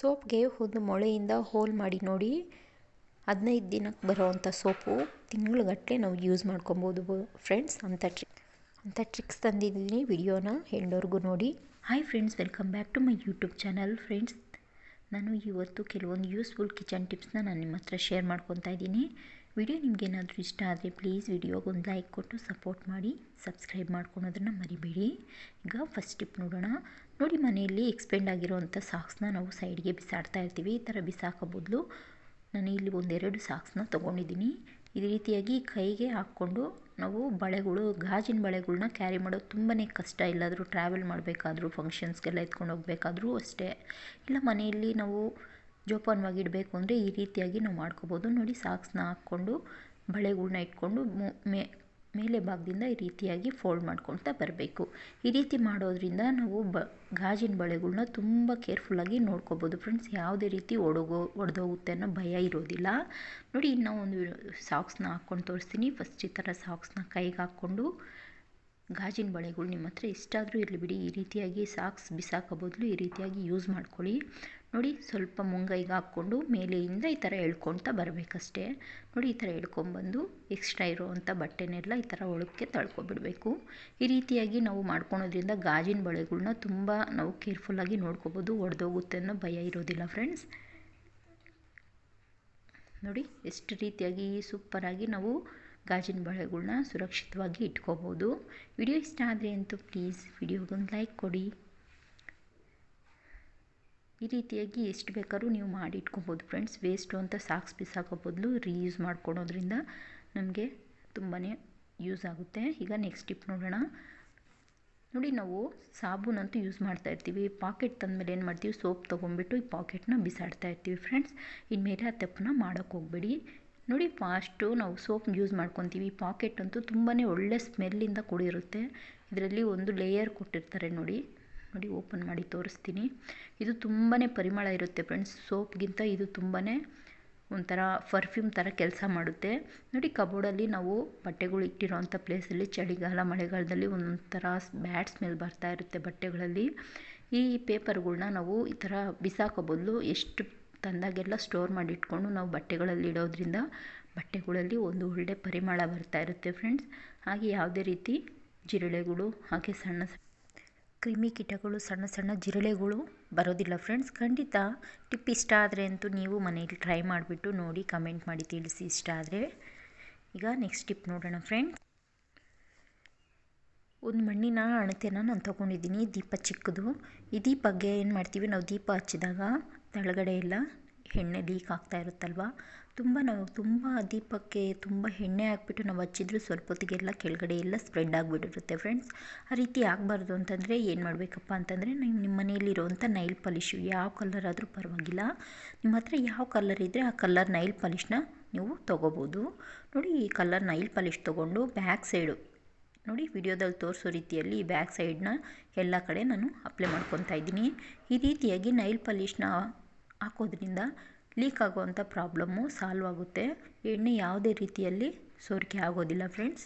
ಸೋಪ್ಗೆ ಒಂದು ಮೊಳೆಯಿಂದ ಹೋಲ್ ಮಾಡಿ ನೋಡಿ. ಹದಿನೈದು ದಿನಕ್ಕೆ ಬರೋವಂಥ ಸೋಪು ತಿಂಗಳುಗಟ್ಟಲೆ ನಾವು ಯೂಸ್ ಮಾಡ್ಕೊಬೋದು ಫ್ರೆಂಡ್ಸ್. ಅಂಥ ಟ್ರಿಕ್ ಅಂಥ ಟ್ರಿಕ್ಸ್ ತಂದಿದ್ದೀನಿ ವಿಡಿಯೋನ ಎಂಡವರೆಗೂ ನೋಡಿ. Hi friends welcome back to my YouTube channel friends ನಾನು ಇವತ್ತು ಕೆಲವೊಂದು ಯೂಸ್ಫುಲ್ ಕಿಚನ್ ಟಿಪ್ಸ್ನ ನಾನು ನಿಮ್ಮ ಹತ್ರ ಶೇರ್ ಮಾಡ್ಕೊತಾ ಇದ್ದೀನಿ. ವಿಡಿಯೋ ನಿಮಗೇನಾದರೂ ಇಷ್ಟ ಆದರೆ ಪ್ಲೀಸ್ ವಿಡಿಯೋಗೆ ಒಂದು ಲೈಕ್ ಕೊಟ್ಟು ಸಪೋರ್ಟ್ ಮಾಡಿ ಸಬ್ಸ್ಕ್ರೈಬ್ ಮಾಡ್ಕೊಳೋದನ್ನು ಮರಿಬೇಡಿ. ಈಗ ಫಸ್ಟ್ ಟಿಪ್ ನೋಡೋಣ. ನೋಡಿ ಮನೆಯಲ್ಲಿ ಎಕ್ಸ್ಪೆಂಡ್ ಆಗಿರುವಂಥ ಸಾಕ್ಸ್ನ ನಾವು ಸೈಡ್ಗೆ ಬಿಸಾಡ್ತಾ ಇರ್ತೀವಿ. ಈ ಥರ ಬಿಸಾಕೋ ಬದಲು ನಾನು ಇಲ್ಲಿ ಒಂದೆರಡು ಸಾಕ್ಸ್ನ ತೊಗೊಂಡಿದ್ದೀನಿ. ಈ ರೀತಿಯಾಗಿ ಕೈಗೆ ಹಾಕ್ಕೊಂಡು ನಾವು ಬಳೆಗಳು, ಗಾಜಿನ ಬಳೆಗಳನ್ನ ಕ್ಯಾರಿ ಮಾಡೋದು ತುಂಬಾ ಕಷ್ಟ. ಇಲ್ಲಾದರೂ ಟ್ರಾವೆಲ್ ಮಾಡಬೇಕಾದ್ರೂ ಫಂಕ್ಷನ್ಸ್ಗೆಲ್ಲ ಎತ್ಕೊಂಡು ಹೋಗಬೇಕಾದ್ರೂ ಅಷ್ಟೇ. ಇಲ್ಲ, ಮನೆಯಲ್ಲಿ ನಾವು ಜೋಪಾನವಾಗಿ ಇಡಬೇಕು ಅಂದರೆ ಈ ರೀತಿಯಾಗಿ ನಾವು ಮಾಡ್ಕೋಬೋದು. ನೋಡಿ, ಸಾಕ್ಸ್ನ ಹಾಕ್ಕೊಂಡು ಬಳೆಗಳನ್ನ ಇಟ್ಕೊಂಡು ಮೇ ಮೇಲೆ ಭಾಗದಿಂದ ಈ ರೀತಿಯಾಗಿ ಫೋಲ್ಡ್ ಮಾಡ್ಕೊಳ್ತಾ ಬರಬೇಕು. ಈ ರೀತಿ ಮಾಡೋದ್ರಿಂದ ನಾವು ಬ, ಗಾಜಿನ ಬಳೆಗಳ್ನ ತುಂಬ ಕೇರ್ಫುಲ್ಲಾಗಿ ನೋಡ್ಕೋಬೋದು. ಫ್ರೆಂಡ್ಸ್ ಯಾವುದೇ ರೀತಿ ಒಡಗೋ, ಒಡೆದೋಗುತ್ತೆ ಅನ್ನೋ ಭಯ ಇರೋದಿಲ್ಲ. ನೋಡಿ, ಇನ್ನು ಒಂದು ಸಾಕ್ಸ್ನ ಹಾಕ್ಕೊಂಡು ತೋರಿಸ್ತೀನಿ. ಫಸ್ಟ್ ಈ ಥರ ಸಾಕ್ಸ್ನ ಕೈಗೆ ಹಾಕ್ಕೊಂಡು ಗಾಜಿನ ಬಳೆಗಳು ನಿಮ್ಮ ಹತ್ರ ಎಷ್ಟಾದರೂ ಇರಲಿ ಬಿಡಿ. ಈ ರೀತಿಯಾಗಿ ಸಾಕ್ಸ್ ಬಿಸಾಕೋ ಬದಲು ಈ ರೀತಿಯಾಗಿ ಯೂಸ್ ಮಾಡ್ಕೊಳ್ಳಿ. ನೋಡಿ ಸ್ವಲ್ಪ ಮುಂಗೈಗೆ ಹಾಕ್ಕೊಂಡು ಮೇಲೆಯಿಂದ ಈ ಥರ ಎಳ್ಕೊಳ್ತಾ ಬರಬೇಕಷ್ಟೇ. ನೋಡಿ ಈ ಥರ ಎಳ್ಕೊಂಬಂದು ಎಕ್ಸ್ಟ್ರಾ ಇರೋವಂಥ ಬಟ್ಟೆನೆಲ್ಲ ಈ ಥರ ಒಳಕ್ಕೆ ತಳ್ಕೊಬಿಡಬೇಕು. ಈ ರೀತಿಯಾಗಿ ನಾವು ಮಾಡ್ಕೊಳೋದ್ರಿಂದ ಗಾಜಿನ ಬಳೆಗಳನ್ನ ತುಂಬ ನಾವು ಕೇರ್ಫುಲ್ಲಾಗಿ ನೋಡ್ಕೋಬೋದು, ಒಡೆದೋಗುತ್ತೆ ಅನ್ನೋ ಭಯ ಇರೋದಿಲ್ಲ ಫ್ರೆಂಡ್ಸ್ ನೋಡಿ ಎಷ್ಟು ರೀತಿಯಾಗಿ ಸೂಪರಾಗಿ ನಾವು ಗಾಜಿನ ಬಳೆಗಳನ್ನ ಸುರಕ್ಷಿತವಾಗಿ ಇಟ್ಕೋಬೋದು. ವಿಡಿಯೋ ಇಷ್ಟ ಆದರೆ ಅಂತೂ ಪ್ಲೀಸ್ ವಿಡಿಯೋಗೊಂದು ಲೈಕ್ ಕೊಡಿ. ಈ ರೀತಿಯಾಗಿ ಎಷ್ಟು ಬೇಕಾದ್ರೂ ನೀವು ಮಾಡಿ ಇಟ್ಕೊಬೋದು ಫ್ರೆಂಡ್ಸ್. ವೇಸ್ಟು ಅಂತ ಸಾಕ್ಸ್ ಬಿಸಾಕೋ ಬದಲು ರೀಯೂಸ್ ಮಾಡ್ಕೊಳೋದ್ರಿಂದ ನಮಗೆ ತುಂಬಾ ಯೂಸ್ ಆಗುತ್ತೆ. ಈಗ ನೆಕ್ಸ್ಟ್ ಟಿಪ್ ನೋಡೋಣ. ನೋಡಿ ನಾವು ಸಾಬೂನಂತೂ ಯೂಸ್ ಮಾಡ್ತಾ ಇರ್ತೀವಿ. ಪಾಕೆಟ್ ತಂದಮೇಲೆ ಏನು ಮಾಡ್ತೀವಿ? ಸೋಪ್ ತೊಗೊಂಡ್ಬಿಟ್ಟು ಈ ಪಾಕೆಟ್ನ ಬಿಸಾಡ್ತಾ ಇರ್ತೀವಿ ಫ್ರೆಂಡ್ಸ್. ಇನ್ಮೇಲೆ ಆ ತಪ್ಪನ್ನ ಮಾಡೋಕ್ಕೆ ಹೋಗಬೇಡಿ. ನೋಡಿ ಫಾಸ್ಟು ನಾವು ಸೋಪ್ ಯೂಸ್ ಮಾಡ್ಕೊತೀವಿ. ಪಾಕೆಟ್ ಅಂತೂ ತುಂಬಾ ಒಳ್ಳೆ ಸ್ಮೆಲ್ಲಿಂದ ಕೂಡಿರುತ್ತೆ. ಇದರಲ್ಲಿ ಒಂದು ಲೇಯರ್ ಕೊಟ್ಟಿರ್ತಾರೆ ನೋಡಿ. ನೋಡಿ, ಓಪನ್ ಮಾಡಿ ತೋರಿಸ್ತೀನಿ. ಇದು ತುಂಬಾ ಪರಿಮಳ ಇರುತ್ತೆ ಫ್ರೆಂಡ್ಸ್. ಸೋಪ್ಗಿಂತ ಇದು ತುಂಬಾ ಒಂಥರ ಫರ್ಫ್ಯೂಮ್ ಥರ ಕೆಲಸ ಮಾಡುತ್ತೆ. ನೋಡಿ, ಕಬೋರ್ಡಲ್ಲಿ ನಾವು ಬಟ್ಟೆಗಳು ಇಟ್ಟಿರೋವಂಥ ಪ್ಲೇಸಲ್ಲಿ ಚಳಿಗಾಲ, ಮಳೆಗಾಲದಲ್ಲಿ ಒಂಥರ ಬ್ಯಾಡ್ ಸ್ಮೆಲ್ ಬರ್ತಾ ಇರುತ್ತೆ ಬಟ್ಟೆಗಳಲ್ಲಿ. ಈ ಪೇಪರ್ಗಳ್ನ ನಾವು ಈ ಥರ ಬಿಸಾಕೋ ಬದಲು ಎಷ್ಟು ತಂದಾಗೆಲ್ಲ ಸ್ಟೋರ್ ಮಾಡಿ ಇಟ್ಕೊಂಡು ನಾವು ಬಟ್ಟೆಗಳಲ್ಲಿ ಇಡೋದ್ರಿಂದ ಬಟ್ಟೆಗಳಲ್ಲಿ ಒಂದು ಒಳ್ಳೆ ಪರಿಮಳ ಬರ್ತಾ ಇರುತ್ತೆ ಫ್ರೆಂಡ್ಸ್. ಹಾಗೆ ಯಾವುದೇ ರೀತಿ ಜಿರಳೆಗಳು, ಹಾಗೆ ಸಣ್ಣ ಕ್ರಿಮಿಕೀಟಗಳು ಸಣ್ಣ ಸಣ್ಣ ಜಿರಳೆಗಳು ಬರೋದಿಲ್ಲ ಫ್ರೆಂಡ್ಸ್ ಖಂಡಿತ ಟಿಪ್ ಇಷ್ಟ ಆದರೆ ಅಂತೂ ನೀವು ಮನೆಯಲ್ಲಿ ಟ್ರೈ ಮಾಡಿಬಿಟ್ಟು ನೋಡಿ ಕಮೆಂಟ್ ಮಾಡಿ ತಿಳಿಸಿ ಇಷ್ಟ ಆದರೆ. ಈಗ ನೆಕ್ಸ್ಟ್ ಟಿಪ್ ನೋಡೋಣ ಫ್ರೆಂಡ್ಸ್ ಒಂದು ಮಣ್ಣಿನ ಅಣತೆನ ನಾನು ತೊಗೊಂಡಿದ್ದೀನಿ, ದೀಪ ಚಿಕ್ಕದು. ಈ ದೀಪಕ್ಕೆ ಏನು ಮಾಡ್ತೀವಿ, ನಾವು ದೀಪ ಹಚ್ಚಿದಾಗ ತಳಗಡೆ ಎಲ್ಲ ಎಣ್ಣೆ ಲೀಕ್ ಆಗ್ತಾ ಇರುತ್ತಲ್ವ? ತುಂಬ ನಾವು ತುಂಬ ದೀಪಕ್ಕೆ ತುಂಬ ಎಣ್ಣೆ ಹಾಕ್ಬಿಟ್ಟು ನಾವು ಹಚ್ಚಿದ್ರು ಸ್ವಲ್ಪ ಹೊತ್ತಿಗೆಲ್ಲ ಕೆಳಗಡೆ ಎಲ್ಲ ಸ್ಪ್ರೆಡ್ ಆಗಿಬಿಟ್ಟಿರುತ್ತೆ ಫ್ರೆಂಡ್ಸ್ ಆ ರೀತಿ ಆಗಬಾರ್ದು ಅಂತಂದರೆ ಏನು ಮಾಡಬೇಕಪ್ಪ ಅಂತಂದರೆ ನೀವು ನಿಮ್ಮ ಮನೆಯಲ್ಲಿರುವಂಥ ನೈಲ್ ಪಾಲಿಶು ಯಾವ ಕಲರ್ ಆದರೂ ಪರವಾಗಿಲ್ಲ. ನಿಮ್ಮ ಹತ್ರ ಯಾವ ಕಲರ್ ಇದ್ದರೆ ಆ ಕಲರ್ ನೈಲ್ ಪಾಲಿಶ್ನ ನೀವು ತೊಗೋಬೋದು. ನೋಡಿ ಈ ಕಲರ್ ನೈಲ್ ಪಾಲಿಶ್ ತೊಗೊಂಡು ಬ್ಯಾಕ್ ಸೈಡು ನೋಡಿ ವಿಡಿಯೋದಲ್ಲಿ ತೋರಿಸೋ ರೀತಿಯಲ್ಲಿ ಈ ಬ್ಯಾಕ್ ಸೈಡನ್ನ ಎಲ್ಲ ಕಡೆ ನಾನು ಅಪ್ಲೈ ಮಾಡ್ಕೊತಾ ಇದ್ದೀನಿ. ಈ ರೀತಿಯಾಗಿ ನೈಲ್ ಪಾಲಿಶ್ನ ಹಾಕೋದ್ರಿಂದ ಲೀಕ್ ಆಗುವಂಥ ಪ್ರಾಬ್ಲಮ್ಮು ಸಾಲ್ವ್ ಆಗುತ್ತೆ. ಎಣ್ಣೆ ಯಾವುದೇ ರೀತಿಯಲ್ಲಿ ಸೋರಿಕೆ ಆಗೋದಿಲ್ಲ ಫ್ರೆಂಡ್ಸ್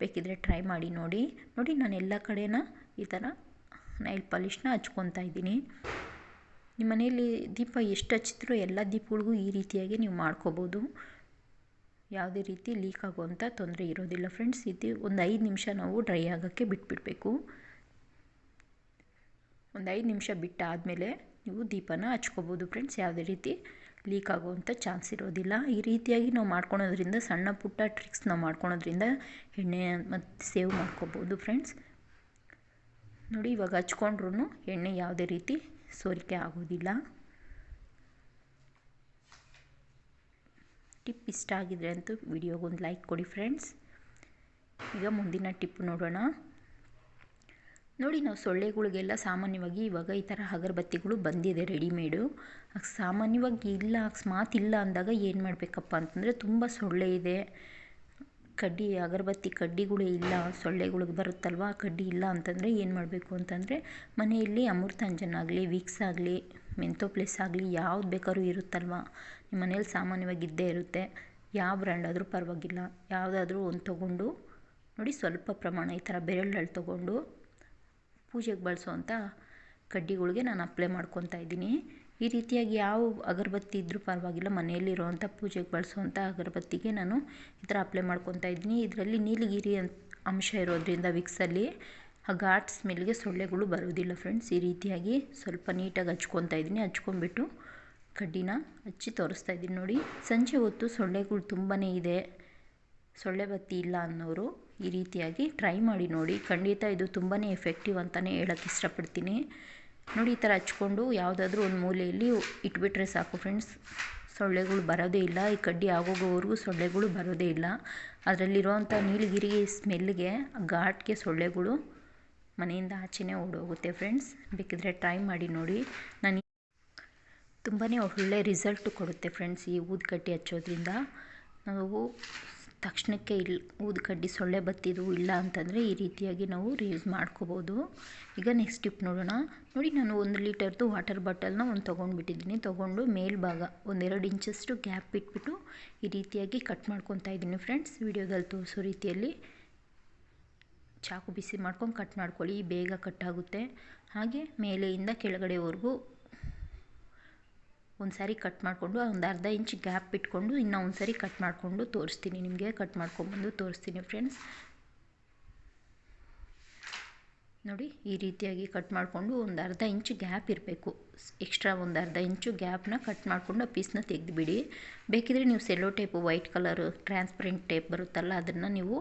ಬೇಕಿದ್ರೆ ಟ್ರೈ ಮಾಡಿ ನೋಡಿ. ನೋಡಿ ನಾನು ಎಲ್ಲ ಕಡೆನ ಈ ಥರ ನೈಲ್ ಪಾಲಿಶ್ನ ಹಚ್ಕೊತಾ ಇದ್ದೀನಿ. ನಿಮ್ಮ ಮನೆಯಲ್ಲಿ ದೀಪ ಎಷ್ಟು ಹಚ್ಚಿದ್ರೂ ಎಲ್ಲ ದೀಪಗಳಿಗೂ ಈ ರೀತಿಯಾಗಿ ನೀವು ಮಾಡ್ಕೋಬೋದು. ಯಾವುದೇ ರೀತಿ ಲೀಕ್ ಆಗುವಂಥ ತೊಂದರೆ ಇರೋದಿಲ್ಲ ಫ್ರೆಂಡ್ಸ್ ಇದು ಒಂದು ಐದು ನಿಮಿಷ ನಾವು ಡ್ರೈ ಆಗೋಕ್ಕೆ ಬಿಟ್ಬಿಡಬೇಕು. ಒಂದು ಐದು ನಿಮಿಷ ಬಿಟ್ಟಾದಮೇಲೆ ನೀವು ದೀಪನ ಹಚ್ಕೋಬೋದು ಫ್ರೆಂಡ್ಸ್ ಯಾವುದೇ ರೀತಿ ಲೀಕ್ ಆಗುವಂಥ ಚಾನ್ಸ್ ಇರೋದಿಲ್ಲ. ಈ ರೀತಿಯಾಗಿ ನಾವು ಮಾಡ್ಕೊಳೋದ್ರಿಂದ, ಸಣ್ಣ ಪುಟ್ಟ ಟ್ರಿಕ್ಸ್ ನಾವು ಮಾಡ್ಕೊಳೋದ್ರಿಂದ ಎಣ್ಣೆ ಮತ್ತು ಸೇವ್ ಮಾಡ್ಕೋಬೋದು ಫ್ರೆಂಡ್ಸ್ ನೋಡಿ, ಇವಾಗ ಹಚ್ಕೊಂಡ್ರೂ ಎಣ್ಣೆ ಯಾವುದೇ ರೀತಿ ಸೋರಿಕೆ ಆಗೋದಿಲ್ಲ. ಟಿಪ್ ಇಷ್ಟ ಆಗಿದ್ರೆ ಅಂತೂ ವಿಡಿಯೋಗೊಂದು ಲೈಕ್ ಕೊಡಿ ಫ್ರೆಂಡ್ಸ್ ಈಗ ಮುಂದಿನ ಟಿಪ್ ನೋಡೋಣ. ನೋಡಿ, ನಾವು ಸೊಳ್ಳೆಗಳಿಗೆಲ್ಲ ಸಾಮಾನ್ಯವಾಗಿ ಇವಾಗ ಈ ಥರ ಅಗರಬತ್ತಿಗಳು ಬಂದಿದೆ ರೆಡಿಮೇಡು. ಸಾಮಾನ್ಯವಾಗಿ ಇಲ್ಲ ಅಕಸ್ಮಾತ್ ಇಲ್ಲ ಅಂದಾಗ ಏನು ಮಾಡಬೇಕಪ್ಪ ಅಂತಂದರೆ ತುಂಬ ಸೊಳ್ಳೆ ಇದೆ. ಕಡ್ಡಿ, ಅಗರಬತ್ತಿ ಕಡ್ಡಿಗಳೇ ಇಲ್ಲ, ಸೊಳ್ಳೆಗಳಿಗೆ ಬರುತ್ತಲ್ವ ಕಡ್ಡಿ ಇಲ್ಲ ಅಂತಂದರೆ ಏನು ಮಾಡಬೇಕು ಅಂತಂದರೆ ಮನೆಯಲ್ಲಿ ಅಮೃತಾಂಜನ್ ಆಗಲಿ, ವಿಕ್ಸ್ ಆಗಲಿ ಮೆಂತೋಪ್ಲೇಸ್ ಆಗಲಿ ಯಾವ್ದು ಬೇಕಾದ್ರೂ ಇರುತ್ತಲ್ವ. ನಿಮ್ಮ ಮನೇಲಿ ಸಾಮಾನ್ಯವಾಗಿ ಇದ್ದೇ ಇರುತ್ತೆ. ಯಾವ ಬ್ರ್ಯಾಂಡ್ ಆದರೂ ಪರವಾಗಿಲ್ಲ. ಯಾವುದಾದ್ರೂ ಒಂದು ತೊಗೊಂಡು ನೋಡಿ, ಸ್ವಲ್ಪ ಪ್ರಮಾಣ ಈ ಥರ ಬೆರಳಲ್ಲಿ ತೊಗೊಂಡು ಪೂಜೆಗೆ ಬಳಸೋವಂಥ ಕಡ್ಡಿಗಳಿಗೆ ನಾನು ಅಪ್ಲೈ ಮಾಡ್ಕೊತಾ ಇದ್ದೀನಿ. ಈ ರೀತಿಯಾಗಿ ಯಾವ ಅಗರಬತ್ತಿ ಇದ್ದರೂ ಪರವಾಗಿಲ್ಲ, ಮನೆಯಲ್ಲಿರುವಂಥ ಪೂಜೆಗೆ ಬಳಸುವಂಥ ಅಗರಬತ್ತಿಗೆ ನಾನು ಈ ಥರ ಅಪ್ಲೈ ಮಾಡ್ಕೊತಾ ಇದ್ದೀನಿ. ಇದರಲ್ಲಿ ನೀಲಗಿರಿ ಅಂತ ಅಂಶ ಇರೋದರಿಂದ ವಿಕ್ಸಲ್ಲಿ ಆ ಘಾಟ್ ಸ್ಮೆಲ್ಗೆ ಸೊಳ್ಳೆಗಳು ಬರೋದಿಲ್ಲ ಫ್ರೆಂಡ್ಸ್ ಈ ರೀತಿಯಾಗಿ ಸ್ವಲ್ಪ ನೀಟಾಗಿ ಹಚ್ಕೊತಾ ಇದ್ದೀನಿ. ಹಚ್ಕೊಂಡ್ಬಿಟ್ಟು ಕಡ್ಡಿನ ಹಚ್ಚಿ ತೋರಿಸ್ತಾ ಇದ್ದೀನಿ ನೋಡಿ. ಸಂಜೆ ಹೊತ್ತು ಸೊಳ್ಳೆಗಳು ತುಂಬಾ ಇದೆ. ಸೊಳ್ಳೆ ಬತ್ತಿ ಇಲ್ಲ ಅನ್ನೋರು ಈ ರೀತಿಯಾಗಿ ಟ್ರೈ ಮಾಡಿ ನೋಡಿ. ಖಂಡಿತ ಇದು ತುಂಬಾ ಎಫೆಕ್ಟಿವ್ ಅಂತಲೇ ಹೇಳೋಕ್ಕೆ ಇಷ್ಟಪಡ್ತೀನಿ. ನೋಡಿ, ಈ ಥರ ಹಚ್ಕೊಂಡು ಯಾವುದಾದ್ರೂ ಒಂದು ಮೂಲೆಯಲ್ಲಿ ಇಟ್ಬಿಟ್ರೆ ಸಾಕು ಫ್ರೆಂಡ್ಸ್ ಸೊಳ್ಳೆಗಳು ಬರೋದೇ ಇಲ್ಲ. ಈ ಕಡ್ಡಿ ಆಗೋಗೋವರೆಗೂ ಸೊಳ್ಳೆಗಳು ಬರೋದೇ ಇಲ್ಲ. ಅದರಲ್ಲಿರುವಂಥ ನೀಲಗಿರಿ ಸ್ಮೆಲ್ಗೆ ಘಾಟ್ಗೆ ಸೊಳ್ಳೆಗಳು ಮನೆಯಿಂದ ಆಚೆನೇ ಓಡೋಗುತ್ತೆ ಫ್ರೆಂಡ್ಸ್ ಬೇಕಿದ್ರೆ ಟ್ರೈ ಮಾಡಿ ನೋಡಿ. ನಾನು ತುಂಬಾ ಒಳ್ಳೆ ರಿಸಲ್ಟ್ ಕೊಡುತ್ತೆ ಫ್ರೆಂಡ್ಸ್ ಈ ಊದ್ಕಟ್ಟಿ ಹಚ್ಚೋದ್ರಿಂದ. ನಾವು ತಕ್ಷಣಕ್ಕೆ ಇಲ್ಲಿ ಊದುಕಡ್ಡಿ ಸೊಳ್ಳೆ ಬತ್ತಿದು ಇಲ್ಲ ಅಂತಂದರೆ ಈ ರೀತಿಯಾಗಿ ನಾವು ರಿಯೂಸ್ ಮಾಡ್ಕೋಬೋದು. ಈಗ ನೆಕ್ಸ್ಟ್ ಟಿಪ್ ನೋಡೋಣ. ನೋಡಿ ನಾನು ಒಂದು ಲೀಟರ್ದು ವಾಟರ್ ಬಾಟಲ್ನ ಒಂದು ತೊಗೊಂಡ್ಬಿಟ್ಟಿದ್ದೀನಿ. ತೊಗೊಂಡು ಮೇಲ್ಭಾಗ ಒಂದೆರಡು ಇಂಚಷ್ಟು ಗ್ಯಾಪ್ ಇಟ್ಬಿಟ್ಟು ಈ ರೀತಿಯಾಗಿ ಕಟ್ ಮಾಡ್ಕೊತಾ ಇದ್ದೀನಿ ಫ್ರೆಂಡ್ಸ್ ವಿಡಿಯೋದಲ್ಲಿ ತೋರಿಸೋ ರೀತಿಯಲ್ಲಿ ಚಾಕು ಬಿಸಿ ಮಾಡ್ಕೊಂಡು ಕಟ್ ಮಾಡ್ಕೊಳ್ಳಿ. ಬೇಗ ಕಟ್ ಆಗುತ್ತೆ. ಹಾಗೆ ಮೇಲೆಯಿಂದ ಕೆಳಗಡೆವರೆಗೂ ಒಂದು ಸಾರಿ ಕಟ್ ಮಾಡಿಕೊಂಡು ಒಂದು ಅರ್ಧ ಇಂಚ್ ಗ್ಯಾಪ್ ಇಟ್ಕೊಂಡು ಇನ್ನೂ ಒಂದು ಸಾರಿ ಕಟ್ ಮಾಡಿಕೊಂಡು ತೋರಿಸ್ತೀನಿ ನಿಮಗೆ. ಕಟ್ ಮಾಡ್ಕೊಂಬಂದು ತೋರಿಸ್ತೀನಿ ಫ್ರೆಂಡ್ಸ್ ನೋಡಿ, ಈ ರೀತಿಯಾಗಿ ಕಟ್ ಮಾಡಿಕೊಂಡು ಒಂದು ಅರ್ಧ ಇಂಚು ಗ್ಯಾಪ್ ಇರಬೇಕು. ಎಕ್ಸ್ಟ್ರಾ ಒಂದು ಅರ್ಧ ಇಂಚು ಗ್ಯಾಪ್ನ ಕಟ್ ಮಾಡಿಕೊಂಡು ಆ ಪೀಸ್ನ ತೆಗೆದುಬಿಡಿ. ಬೇಕಿದ್ರೆ ನೀವು cello tape white colour transparent tape ಬರುತ್ತಲ್ಲ, ಅದನ್ನು ನೀವು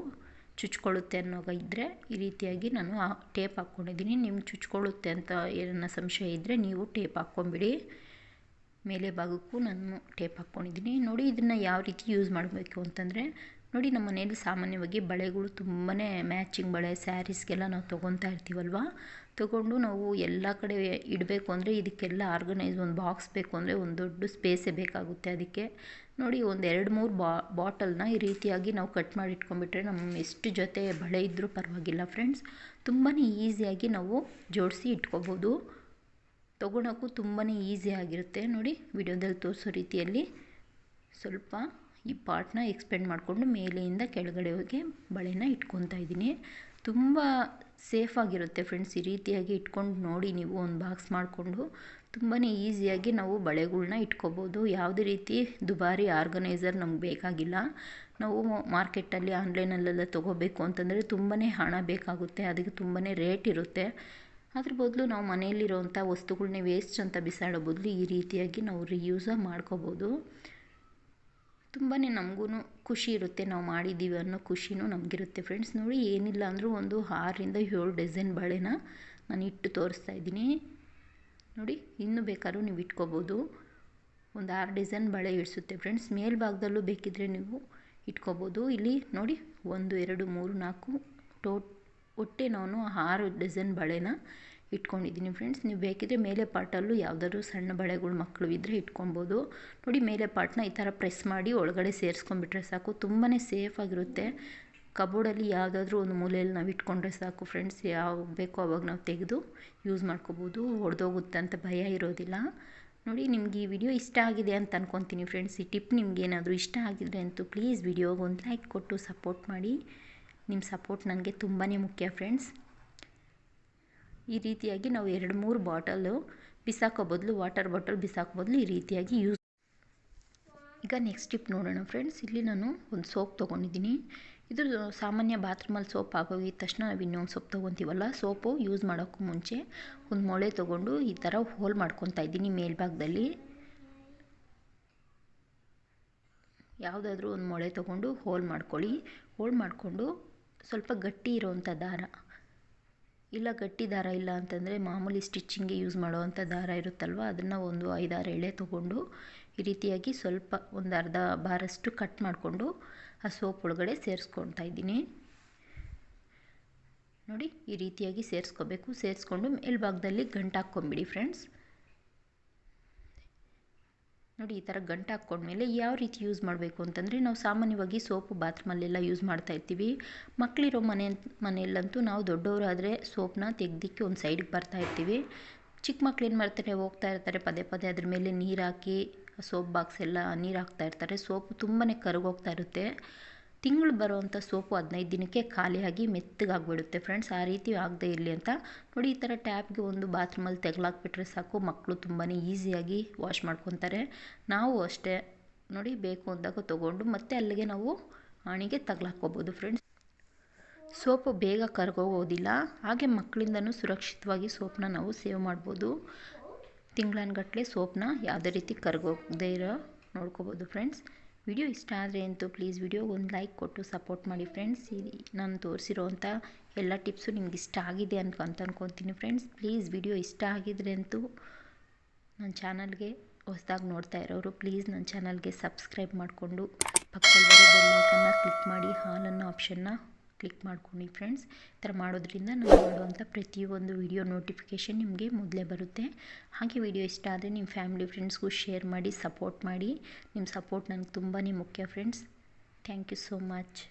ಚುಚ್ಕೊಳ್ಳುತ್ತೆ ಅನ್ನೋಗ ಇದ್ದರೆ ಈ ರೀತಿಯಾಗಿ ನಾನು ಆ ಟೇಪ್ ಹಾಕ್ಕೊಂಡಿದ್ದೀನಿ. ನಿಮ್ಗೆ ಚುಚ್ಕೊಳ್ಳುತ್ತೆ ಅಂತ ಏನನ್ನ ಸಂಶಯ ಇದ್ದರೆ ನೀವು ಟೇಪ್ ಹಾಕ್ಕೊಂಬಿಡಿ ಮೇಲೆ ಭಾಗಕ್ಕೂ ನಾನು ಟೇಪ್ ಹಾಕ್ಕೊಂಡಿದ್ದೀನಿ. ನೋಡಿ ಇದನ್ನು ಯಾವ ರೀತಿ ಯೂಸ್ ಮಾಡಬೇಕು ಅಂತಂದರೆ, ನೋಡಿ ನಮ್ಮ ಮನೆಯಲ್ಲಿ ಸಾಮಾನ್ಯವಾಗಿ ಬಳೆಗಳು ತುಂಬಾ ಮ್ಯಾಚಿಂಗ್ ಬಳೆ ಸ್ಯಾರೀಸ್ಗೆಲ್ಲ ನಾವು ತೊಗೊತಾ ಇರ್ತೀವಲ್ವ? ತೊಗೊಂಡು ನಾವು ಎಲ್ಲ ಕಡೆ ಇಡಬೇಕು ಅಂದರೆ ಇದಕ್ಕೆಲ್ಲ ಆರ್ಗನೈಸ್ ಒಂದು ಬಾಕ್ಸ್ ಬೇಕು ಅಂದರೆ ಒಂದು ದೊಡ್ಡ ಸ್ಪೇಸೇ ಬೇಕಾಗುತ್ತೆ ಅದಕ್ಕೆ. ನೋಡಿ ಒಂದು ಎರಡು ಮೂರು ಬಾ ಬಾಟಲ್ನ ಈ ರೀತಿಯಾಗಿ ನಾವು ಕಟ್ ಮಾಡಿ ಇಟ್ಕೊಂಡ್ಬಿಟ್ರೆ ನಮ್ಮ ಎಷ್ಟು ಜೊತೆ ಬಳೆ ಇದ್ದರೂ ಪರವಾಗಿಲ್ಲ ಫ್ರೆಂಡ್ಸ್ ತುಂಬಾ ಈಸಿಯಾಗಿ ನಾವು ಜೋಡಿಸಿ ಇಟ್ಕೋಬೋದು. ತೊಗೊಳಕ್ಕೂ ತುಂಬಾ ಈಸಿ ಆಗಿರುತ್ತೆ. ನೋಡಿ, ವಿಡಿಯೋದಲ್ಲಿ ತೋರಿಸೋ ರೀತಿಯಲ್ಲಿ ಸ್ವಲ್ಪ ಈ ಪಾರ್ಟ್ನ ಎಕ್ಸ್ಪೆಂಡ್ ಮಾಡಿಕೊಂಡು ಮೇಲೆಯಿಂದ ಕೆಳಗಡೆಗೆ ಬಳೆನ ಇಟ್ಕೊತಾ ಇದ್ದೀನಿ. ತುಂಬ ಸೇಫಾಗಿರುತ್ತೆ ಫ್ರೆಂಡ್ಸ್ ಈ ರೀತಿಯಾಗಿ ಇಟ್ಕೊಂಡು ನೋಡಿ ನೀವು ಒಂದು ಬಾಕ್ಸ್ ಮಾಡಿಕೊಂಡು. ತುಂಬಾ ಈಸಿಯಾಗಿ ನಾವು ಬಳೆಗಳನ್ನ ಇಟ್ಕೋಬೋದು. ಯಾವುದೇ ರೀತಿ ದುಬಾರಿ ಆರ್ಗನೈಸರ್ ನಮ್ಗೆ ಬೇಕಾಗಿಲ್ಲ. ನಾವು ಮಾರ್ಕೆಟಲ್ಲಿ ಆನ್ಲೈನಲ್ಲೆಲ್ಲ ತೊಗೋಬೇಕು ಅಂತಂದರೆ ತುಂಬಾ ಹಣ ಬೇಕಾಗುತ್ತೆ. ಅದಕ್ಕೆ ತುಂಬಾ ರೇಟ್ ಇರುತ್ತೆ. ಅದ್ರ ಬದಲು ನಾವು ಮನೆಯಲ್ಲಿರೋವಂಥ ವಸ್ತುಗಳನ್ನೇ ವೇಸ್ಟ್ ಅಂತ ಬಿಸಾಡೋ ಬದಲು ಈ ರೀತಿಯಾಗಿ ನಾವು ರಿಯೂಸ ಮಾಡ್ಕೋಬೋದು. ತುಂಬಾ ನಮಗೂ ಖುಷಿ ಇರುತ್ತೆ ನಾವು ಮಾಡಿದ್ದೀವಿ ಅನ್ನೋ ಖುಷಿನೂ ನಮಗಿರುತ್ತೆ ಫ್ರೆಂಡ್ಸ್ ನೋಡಿ, ಏನಿಲ್ಲ ಅಂದರೂ ಒಂದು ಆರರಿಂದ ಏಳು ಡಜನ್ ಬಳೆನ ನಾನು ಇಟ್ಟು ತೋರಿಸ್ತಾ ಇದ್ದೀನಿ. ನೋಡಿ, ಇನ್ನೂ ಬೇಕಾದ್ರೂ ನೀವು ಇಟ್ಕೋಬೋದು. ಒಂದು ಆರು ಡಿಸೈನ್ ಬಳೆ ಇಡಿಸುತ್ತೆ ಫ್ರೆಂಡ್ಸ್ ಮೇಲ್ಭಾಗದಲ್ಲೂ ಬೇಕಿದ್ದರೆ ನೀವು ಇಟ್ಕೋಬೋದು. ಇಲ್ಲಿ ನೋಡಿ, ಒಂದು, ಎರಡು, ಮೂರು, ನಾಲ್ಕು ಟೋ ಒಟ್ಟೆ ನಾನು ಆರು ಡಜನ್ ಬಳೆನ ಇಟ್ಕೊಂಡಿದ್ದೀನಿ ಫ್ರೆಂಡ್ಸ್ ನೀವು ಬೇಕಿದ್ರೆ ಮೇಲೆ ಪಾರ್ಟಲ್ಲೂ ಯಾವುದಾದ್ರು ಸಣ್ಣ ಬಳೆಗಳು ಮಕ್ಕಳು ಇದ್ದರೆ ಇಟ್ಕೊಬೋದು. ನೋಡಿ ಮೇಲೆ ಪಾರ್ಟ್ನ ಈ ಥರ ಪ್ರೆಸ್ ಮಾಡಿ ಒಳಗಡೆ ಸೇರಿಸ್ಕೊಂಡ್ಬಿಟ್ರೆ ಸಾಕು. ತುಂಬಾ ಸೇಫಾಗಿರುತ್ತೆ ಕಬೋರ್ಡಲ್ಲಿ ಯಾವುದಾದ್ರೂ ಒಂದು ಮೂಲೆಯಲ್ಲಿ ನಾವು ಇಟ್ಕೊಂಡ್ರೆ ಸಾಕು ಫ್ರೆಂಡ್ಸ್ ಯಾವಾಗ ಬೇಕೋ ಅವಾಗ ನಾವು ತೆಗೆದು ಯೂಸ್ ಮಾಡ್ಕೋಬೋದು. ಹೊಡೆದೋಗುತ್ತೆ ಅಂತ ಭಯ ಇರೋದಿಲ್ಲ. ನೋಡಿ ನಿಮ್ಗೆ ಈ ವಿಡಿಯೋ ಇಷ್ಟ ಆಗಿದೆ ಅಂತ ಅನ್ಕೊತೀನಿ ಫ್ರೆಂಡ್ಸ್ ಈ ಟಿಪ್ ನಿಮ್ಗೆ ಏನಾದರೂ ಇಷ್ಟ ಆಗಿದ್ರೆ ಅಂತೂ ಪ್ಲೀಸ್ ವಿಡಿಯೋಗೆ ಒಂದು ಲೈಕ್ ಕೊಟ್ಟು ಸಪೋರ್ಟ್ ಮಾಡಿ. ನಿಮ್ಮ ಸಪೋರ್ಟ್ ನನಗೆ ತುಂಬಾ ಮುಖ್ಯ ಫ್ರೆಂಡ್ಸ್ ಈ ರೀತಿಯಾಗಿ ನಾವು ಎರಡು ಮೂರು ಬಾಟಲು ಬಿಸಾಕೋ ಬದಲು ವಾಟರ್ ಬಾಟಲ್ ಬಿಸಾಕೋ ಬದಲು ಈ ರೀತಿಯಾಗಿ ಯೂಸ್ ಈಗ ನೆಕ್ಸ್ಟ್ ಟಿಪ್ ನೋಡೋಣ ಫ್ರೆಂಡ್ಸ್ ಇಲ್ಲಿ ನಾನು ಒಂದು ಸೋಪ್ ತೊಗೊಂಡಿದ್ದೀನಿ. ಇದು ಸಾಮಾನ್ಯ ಬಾತ್ರೂಮಲ್ಲಿ ಸೋಪ್ ಆಗೋಗಿದ ತಕ್ಷಣ ನಾವು ಇನ್ನೊಂದು ಸೋಪ್ ತೊಗೊತೀವಲ್ಲ? ಸೋಪು ಯೂಸ್ ಮಾಡೋಕ್ಕೂ ಮುಂಚೆ ಒಂದು ಮೊಳೆ ತೊಗೊಂಡು ಈ ಥರ ಹೋಲ್ ಮಾಡ್ಕೊತಾ ಇದ್ದೀನಿ ಮೇಲ್ಭಾಗದಲ್ಲಿ. ಯಾವುದಾದ್ರೂ ಒಂದು ಮೊಳೆ ತೊಗೊಂಡು ಹೋಲ್ ಮಾಡ್ಕೊಳ್ಳಿ. ಹೋಲ್ ಮಾಡಿಕೊಂಡು ಸ್ವಲ್ಪ ಗಟ್ಟಿ ಇರೋವಂಥ ದಾರ. ಇಲ್ಲ ಗಟ್ಟಿ ದಾರ ಇಲ್ಲ ಅಂತಂದರೆ ಮಾಮೂಲಿ ಸ್ಟಿಚ್ಚಿಂಗ್ಗೆ ಯೂಸ್ ಮಾಡುವಂಥ ದಾರ ಇರುತ್ತಲ್ವ? ಅದನ್ನು ಒಂದು ಐದಾರು ಎಳೆ ತೊಗೊಂಡು ಈ ರೀತಿಯಾಗಿ ಸ್ವಲ್ಪ ಒಂದು ಅರ್ಧ ಬಾರಷ್ಟು ಕಟ್ ಮಾಡಿಕೊಂಡು ಆ ಸೋಪ್ ಒಳಗಡೆ ಸೇರಿಸ್ಕೊಳ್ತಾ ಇದ್ದೀನಿ. ನೋಡಿ, ಈ ರೀತಿಯಾಗಿ ಸೇರಿಸ್ಕೋಬೇಕು. ಸೇರಿಸ್ಕೊಂಡು ಮೇಲ್ಭಾಗದಲ್ಲಿ ಗಂಟು ಹಾಕ್ಕೊಂಬಿಡಿ ಫ್ರೆಂಡ್ಸ್ ನೋಡಿ, ಈ ಥರ ಗಂಟು ಹಾಕ್ಕೊಂಡ್ಮೇಲೆ ಯಾವ ರೀತಿ ಯೂಸ್ ಮಾಡಬೇಕು ಅಂತಂದರೆ, ನಾವು ಸಾಮಾನ್ಯವಾಗಿ ಸೋಪು ಬಾತ್ರೂಮಲ್ಲೆಲ್ಲ ಯೂಸ್ ಮಾಡ್ತಾ ಇರ್ತೀವಿ. ಮಕ್ಕಳಿರೋ ಮನೆ, ಮನೆಯಲ್ಲಂತೂ ನಾವು ದೊಡ್ಡವರಾದರೆ ಸೋಪನ್ನ ತೆಗ್ದಿಕ್ಕೆ ಒಂದು ಸೈಡಿಗೆ ಬರ್ತಾ ಇರ್ತೀವಿ. ಚಿಕ್ಕ ಮಕ್ಳು ಏನು ಮಾಡ್ತಾರೆ, ಹೋಗ್ತಾ ಇರ್ತಾರೆ, ಪದೇ ಪದೇ ಅದ್ರ ಮೇಲೆ ನೀರು ಹಾಕಿ, ಸೋಪ್ ಬಾಕ್ಸ್ ಎಲ್ಲ ನೀರು ಹಾಕ್ತಾ ಇರ್ತಾರೆ. ಸೋಪು ತುಂಬಾ ಕರಗೋಗ್ತಾ ಇರುತ್ತೆ. ತಿಂಗಳು ಬರುವಂಥ ಸೋಪು ಹದಿನೈದು ದಿನಕ್ಕೆ ಖಾಲಿಯಾಗಿ ಮೆತ್ತಗಾಗ್ಬಿಡುತ್ತೆ. ಫ್ರೆಂಡ್ಸ್, ಆ ರೀತಿ ಆಗದೇ ಇರಲಿ ಅಂತ. ನೋಡಿ, ಈ ಥರ ಟ್ಯಾಪ್ಗೆ ಒಂದು ಬಾತ್ರೂಮಲ್ಲಿ ತೆಗ್ಲಾಕ್ಬಿಟ್ರೆ ಸಾಕು. ಮಕ್ಕಳು ತುಂಬಾ ಈಸಿಯಾಗಿ ವಾಶ್ ಮಾಡ್ಕೊತಾರೆ. ನಾವು ಅಷ್ಟೇ. ನೋಡಿ, ಬೇಕು ಅಂದಾಗ ತೊಗೊಂಡು ಮತ್ತೆ ಅಲ್ಲಿಗೆ ನಾವು ಆಣಿಗೆ ತಗ್ಲಾಕ್ಕೋಬೋದು ಫ್ರೆಂಡ್ಸ್. ಸೋಪು ಬೇಗ ಕರ್ಗೋಗೋದಿಲ್ಲ. ಹಾಗೆ ಮಕ್ಕಳಿಂದನೂ ಸುರಕ್ಷಿತವಾಗಿ ಸೋಪನ್ನ ನಾವು ಸೇವ್ ಮಾಡ್ಬೋದು. ತಿಂಗಳನ್ಗಟ್ಟಲೆ ಸೋಪನ್ನ ಯಾವುದೇ ರೀತಿ ಕರ್ಗೋಗದೇ ಇರೋ ನೋಡ್ಕೋಬೋದು ಫ್ರೆಂಡ್ಸ್. ವಿಡಿಯೋ ಇಷ್ಟ ಆದರೆ ಅಂತೂ ಪ್ಲೀಸ್ ವಿಡಿಯೋಗೆ ಒಂದು ಲೈಕ್ ಕೊಟ್ಟು ಸಪೋರ್ಟ್ ಮಾಡಿ ಫ್ರೆಂಡ್ಸ್ ನಾನು ತೋರಿಸಿರೋವಂಥ ಎಲ್ಲ ಟಿಪ್ಸು ನಿಮ್ಗೆ ಇಷ್ಟ ಆಗಿದೆ ಅಂತ ಅಂತ ಅನ್ಕೊತೀನಿ ಫ್ರೆಂಡ್ಸ್ ಪ್ಲೀಸ್ ವಿಡಿಯೋ ಇಷ್ಟ ಆಗಿದ್ರೆ ಅಂತೂ ನನ್ನ ಚಾನಲ್ಗೆ ಹೊಸ್ದಾಗಿ ನೋಡ್ತಾ ಇರೋರು ಪ್ಲೀಸ್ ನನ್ನ ಚಾನಲ್ಗೆ ಸಬ್ಸ್ಕ್ರೈಬ್ ಮಾಡಿಕೊಂಡು ಪಕ್ಕದಲ್ಲಿ ಬೆಲ್ಲೈಕನ್ನ ಕ್ಲಿಕ್ ಮಾಡಿ ಹಾಲನ್ನು ಆಪ್ಷನ್ನ ಕ್ಲಿಕ್ ಮಾಡ್ಕೊಳ್ಳಿ ಫ್ರೆಂಡ್ಸ್ ಈ ಥರ ಮಾಡೋದ್ರಿಂದ ನಾನು ಮಾಡುವಂಥ ಪ್ರತಿಯೊಂದು ವಿಡಿಯೋ ನೋಟಿಫಿಕೇಷನ್ ನಿಮಗೆ ಮೊದಲೇ ಬರುತ್ತೆ. ಹಾಗೆ ವಿಡಿಯೋ ಇಷ್ಟ ಆದರೆ ನಿಮ್ಮ ಫ್ಯಾಮಿಲಿ ಫ್ರೆಂಡ್ಸ್ಗೂ ಶೇರ್ ಮಾಡಿ ಸಪೋರ್ಟ್ ಮಾಡಿ. ನಿಮ್ಮ ಸಪೋರ್ಟ್ ನನಗೆ ತುಂಬಾ ಮುಖ್ಯ friends thank you so much